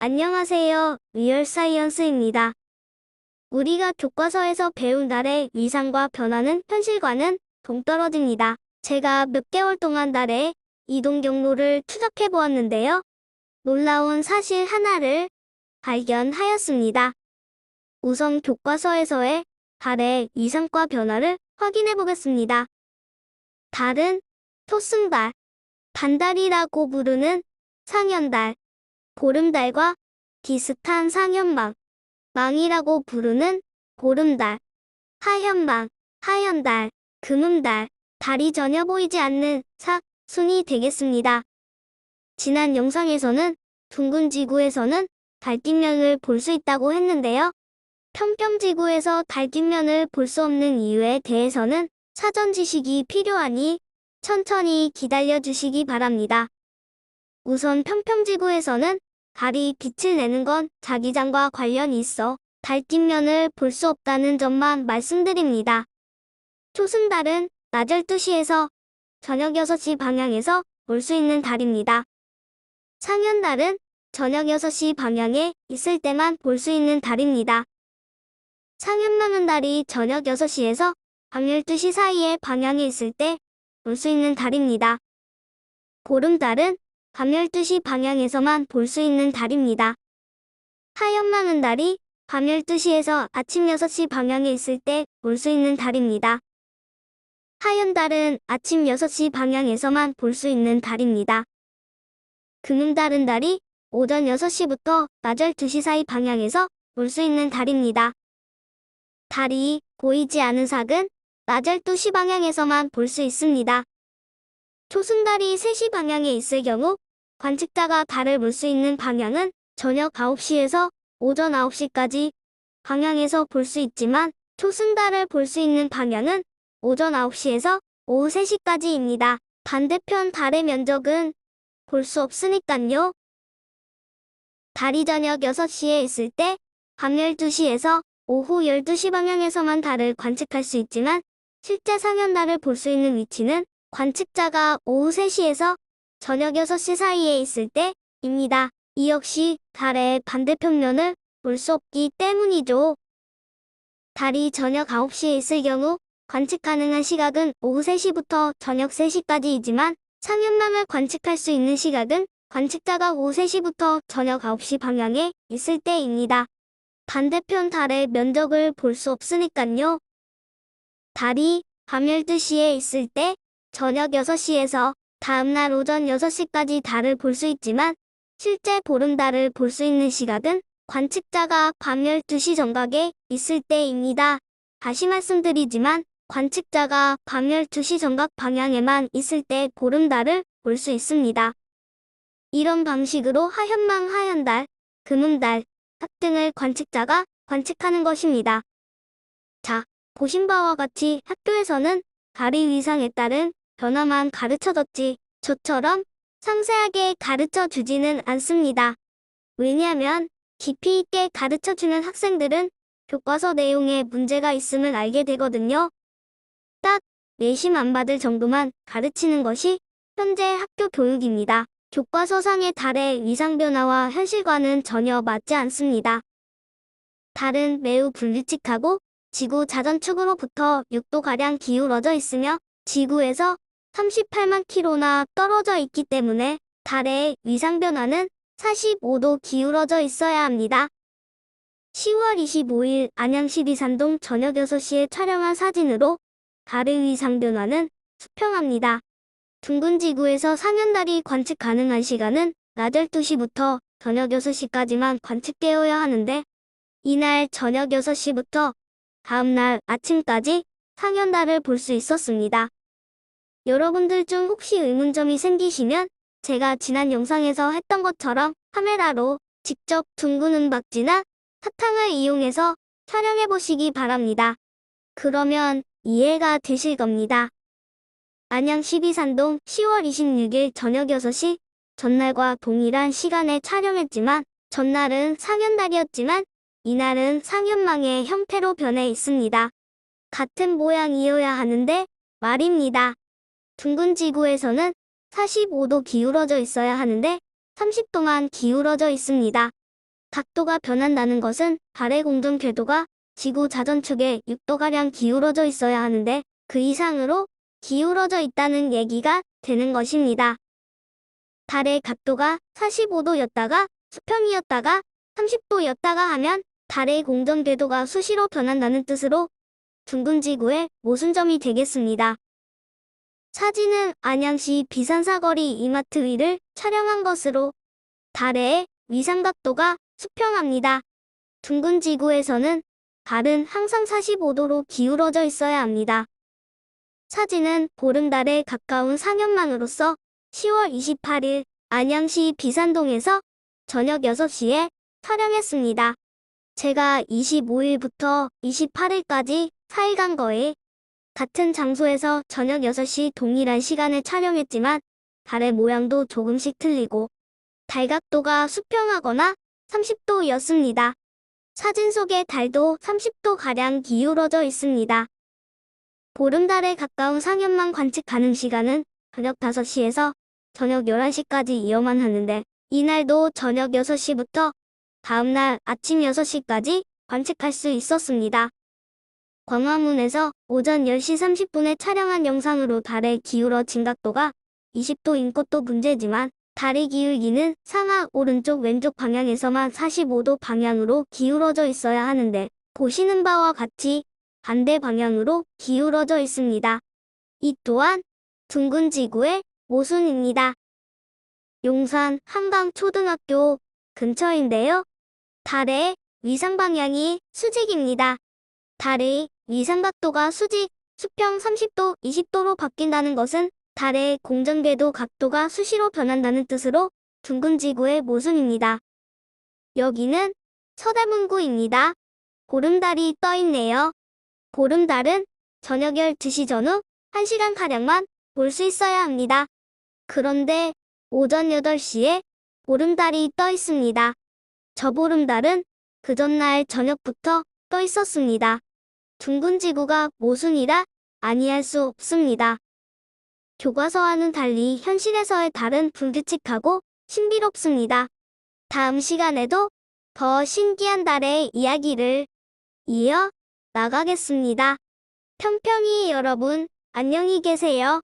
안녕하세요. 리얼사이언스입니다. 우리가 교과서에서 배운 달의 위상과 변화는 현실과는 동떨어집니다. 제가 몇 개월 동안 달의 이동 경로를 추적해 보았는데요. 놀라운 사실 하나를 발견하였습니다. 우선 교과서에서의 달의 위상과 변화를 확인해 보겠습니다. 달은 토승달, 반달이라고 부르는 상현달, 보름달과 비슷한 상현망, 망이라고 부르는 보름달, 하현망, 하현달, 금음달, 달이 전혀 보이지 않는 사, 순이 되겠습니다. 지난 영상에서는 둥근 지구에서는 달 뒷면을 볼 수 있다고 했는데요. 평평 지구에서 달 뒷면을 볼 수 없는 이유에 대해서는 사전 지식이 필요하니 천천히 기다려 주시기 바랍니다. 우선 평평 지구에서는 달이 빛을 내는 건 자기장과 관련이 있어 달 뒷면을 볼 수 없다는 점만 말씀드립니다. 초승달은 낮 12시에서 저녁 6시 방향에서 볼수 있는 달입니다. 상현달은 저녁 6시 방향에 있을 때만 볼 수 있는 달입니다. 상현망은 달이 저녁 6시에서 밤 12시 사이에 방향에 있을 때 볼 수 있는 달입니다. 보름달은 밤 12시 방향에서만 볼 수 있는 달입니다. 하얀망은 달이 밤 12시에서 아침 6시 방향에 있을 때 볼 수 있는 달입니다. 하얀 달은 아침 6시 방향에서만 볼 수 있는 달입니다. 금음달은 달이 오전 6시부터 낮 12시 사이 방향에서 볼 수 있는 달입니다. 달이 보이지 않은 삭은 낮 12시 방향에서만 볼 수 있습니다. 초승달이 3시 방향에 있을 경우 관측자가 달을 볼 수 있는 방향은 저녁 9시에서 오전 9시까지 방향에서 볼 수 있지만 초승달을 볼 수 있는 방향은 오전 9시에서 오후 3시까지입니다. 반대편 달의 면적은 볼 수 없으니깐요. 달이 저녁 6시에 있을 때 밤 12시에서 오후 12시 방향에서만 달을 관측할 수 있지만 실제 상현달을 볼 수 있는 위치는 관측자가 오후 3시에서 저녁 6시 사이에 있을 때입니다. 이 역시 달의 반대편면을 볼 수 없기 때문이죠. 달이 저녁 9시에 있을 경우 관측 가능한 시각은 오후 3시부터 저녁 3시까지이지만 상현망을 관측할 수 있는 시각은 관측자가 오후 3시부터 저녁 9시 방향에 있을 때입니다. 반대편 달의 면적을 볼 수 없으니깐요. 달이 밤 12시에 있을 때 저녁 6시에서 다음날 오전 6시까지 달을 볼 수 있지만 실제 보름달을 볼 수 있는 시각은 관측자가 밤 12시 정각에 있을 때입니다. 다시 말씀드리지만 관측자가 밤 12시 정각 방향에만 있을 때 보름달을 볼 수 있습니다. 이런 방식으로 하현망 하현달, 금음달, 학 등을 관측자가 관측하는 것입니다. 자, 보신 바와 같이 학교에서는 달의 위상에 따른 변화만 가르쳐줬지 저처럼 상세하게 가르쳐 주지는 않습니다. 왜냐하면 깊이 있게 가르쳐 주는 학생들은 교과서 내용에 문제가 있음을 알게 되거든요. 딱 내심 안 받을 정도만 가르치는 것이 현재 학교 교육입니다. 교과서상의 달의 위상 변화와 현실과는 전혀 맞지 않습니다. 달은 매우 불규칙하고 지구 자전축으로부터 6도가량 기울어져 있으며 지구에서 38만 킬로나 떨어져 있기 때문에 달의 위상 변화는 45도 기울어져 있어야 합니다. 10월 25일 안양시 리산동 저녁 6시에 촬영한 사진으로 달의 위상 변화는 수평합니다. 둥근 지구에서 상현달이 관측 가능한 시간은 낮 12시부터 저녁 6시까지만 관측되어야 하는데 이날 저녁 6시부터 다음날 아침까지 상현달을 볼 수 있었습니다. 여러분들 중 혹시 의문점이 생기시면 제가 지난 영상에서 했던 것처럼 카메라로 직접 둥근 은박지나 사탕을 이용해서 촬영해 보시기 바랍니다. 그러면 이해가 되실 겁니다. 안양 12산동 10월 26일 저녁 6시 전날과 동일한 시간에 촬영했지만 전날은 상현달이었지만 이날은 상현망의 형태로 변해 있습니다. 같은 모양이어야 하는데 말입니다. 둥근 지구에서는 45도 기울어져 있어야 하는데 30도만 기울어져 있습니다. 각도가 변한다는 것은 달의 공전 궤도가 지구 자전축에 6도가량 기울어져 있어야 하는데 그 이상으로 기울어져 있다는 얘기가 되는 것입니다. 달의 각도가 45도였다가 수평이었다가 30도였다가 하면 달의 공전 궤도가 수시로 변한다는 뜻으로 둥근 지구의 모순점이 되겠습니다. 사진은 안양시 비산사거리 이마트 위를 촬영한 것으로 달의 위상각도가 수평합니다. 둥근 지구에서는 달은 항상 45도로 기울어져 있어야 합니다. 사진은 보름달에 가까운 상현망으로서 10월 28일 안양시 비산동에서 저녁 6시에 촬영했습니다. 제가 25일부터 28일까지 4일간 거에 같은 장소에서 저녁 6시 동일한 시간에 촬영했지만 달의 모양도 조금씩 틀리고 달각도가 수평하거나 30도였습니다. 사진 속의 달도 30도가량 기울어져 있습니다. 보름달에 가까운 상현만 관측 가능 시간은 저녁 5시에서 저녁 11시까지 이어만 하는데 이날도 저녁 6시부터 다음날 아침 6시까지 관측할 수 있었습니다. 광화문에서 오전 10시 30분에 촬영한 영상으로 달의 기울어 진 각도가 20도 인 것도 문제지만 달의 기울기는 상하 오른쪽 왼쪽 방향에서만 45도 방향으로 기울어져 있어야 하는데 보시는 바와 같이 반대 방향으로 기울어져 있습니다. 이 또한 둥근 지구의 모순입니다. 용산 한강초등학교 근처인데요. 달의 위상 방향이 수직입니다. 달의 위상각도가 수직, 수평 30도, 20도로 바뀐다는 것은 달의 공전궤도 각도가 수시로 변한다는 뜻으로 둥근 지구의 모순입니다. 여기는 서대문구입니다. 보름달이 떠 있네요. 보름달은 저녁 12시 전후 1시간가량만 볼 수 있어야 합니다. 그런데 오전 8시에 보름달이 떠 있습니다. 저 보름달은 그 전날 저녁부터 떠 있었습니다. 둥근 지구가 모순이라 아니할 수 없습니다. 교과서와는 달리 현실에서의 달은 불규칙하고 신비롭습니다. 다음 시간에도 더 신기한 달의 이야기를 이어 나가겠습니다. 평평히 여러분, 안녕히 계세요.